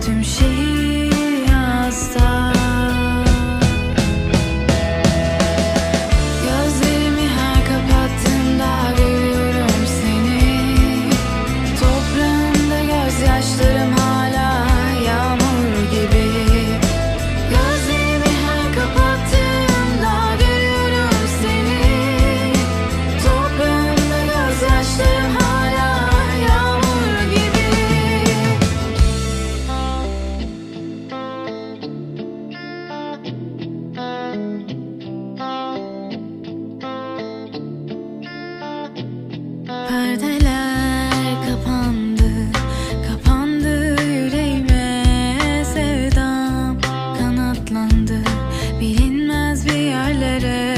Tüm şehir Perdeler kapandı Kapandı yüreğime sevdam. Kanatlandı bilinmez bir yerlere.